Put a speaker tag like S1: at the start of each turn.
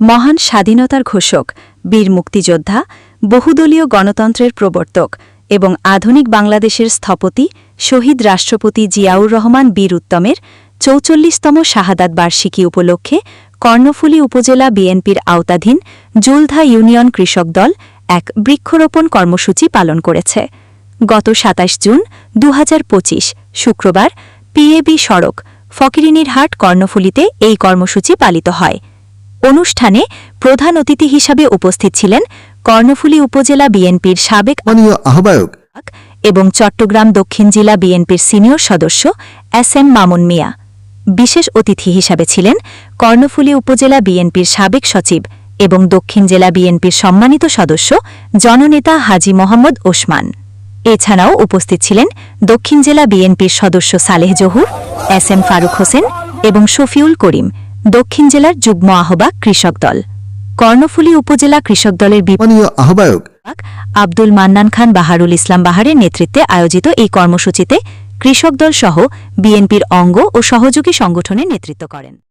S1: মহান স্বাধীনতার ঘোষক, বীর মুক্তিযোদ্ধা, বহুদলীয় গণতন্ত্রের প্রবর্তক এবং আধুনিক বাংলাদেশের স্থপতি শহীদ রাষ্ট্রপতি জিয়াউর রহমান বীর উত্তমের চৌচল্লিশতম শাহাদাত বার্ষিকী উপলক্ষে কর্ণফুলী উপজেলা বিএনপির আওতাধীন জুলধা ইউনিয়ন কৃষক দল এক বৃক্ষরোপণ কর্মসূচি পালন করেছে। গত ২৭ জুন দু হাজার পঁচিশ শুক্রবার পিএবি সড়ক ফকিরিনীরহাট কর্ণফুলীতে এই কর্মসূচি পালিত হয়। অনুষ্ঠানে প্রধান অতিথি হিসাবে উপস্থিত ছিলেন কর্ণফুলী উপজেলা বিএনপির সাবেক
S2: আহ্বায়ক
S1: এবং চট্টগ্রাম দক্ষিণ জেলা বিএনপির সিনিয়র সদস্য এস এম মামুন মিয়া। বিশেষ অতিথি হিসাবে ছিলেন কর্ণফুলী উপজেলা বিএনপির সাবেক সচিব এবং দক্ষিণ জেলা বিএনপির সম্মানিত সদস্য জননেতা হাজি মোহাম্মদ ওসমান। এছাড়াও উপস্থিত ছিলেন দক্ষিণ জেলা বিএনপির সদস্য সালেহ জহুর এস এম ফারুক হোসেন এবং শফিউল করিম। দক্ষিণ জেলার যুগ্ম আহ্বায়ক কৃষক দল। কর্ণফুলী উপজেলা কৃষক দলের
S2: বিপণীয় আহ্বায়ক
S1: আব্দুল মান্নান খান বাহারুল ইসলাম বাহারের নেতৃত্বে আয়োজিত এই কর্মসূচিতে কৃষক দল সহ বিএনপির অঙ্গ ও সহযোগী সংগঠনের নেতৃত্ব করেন।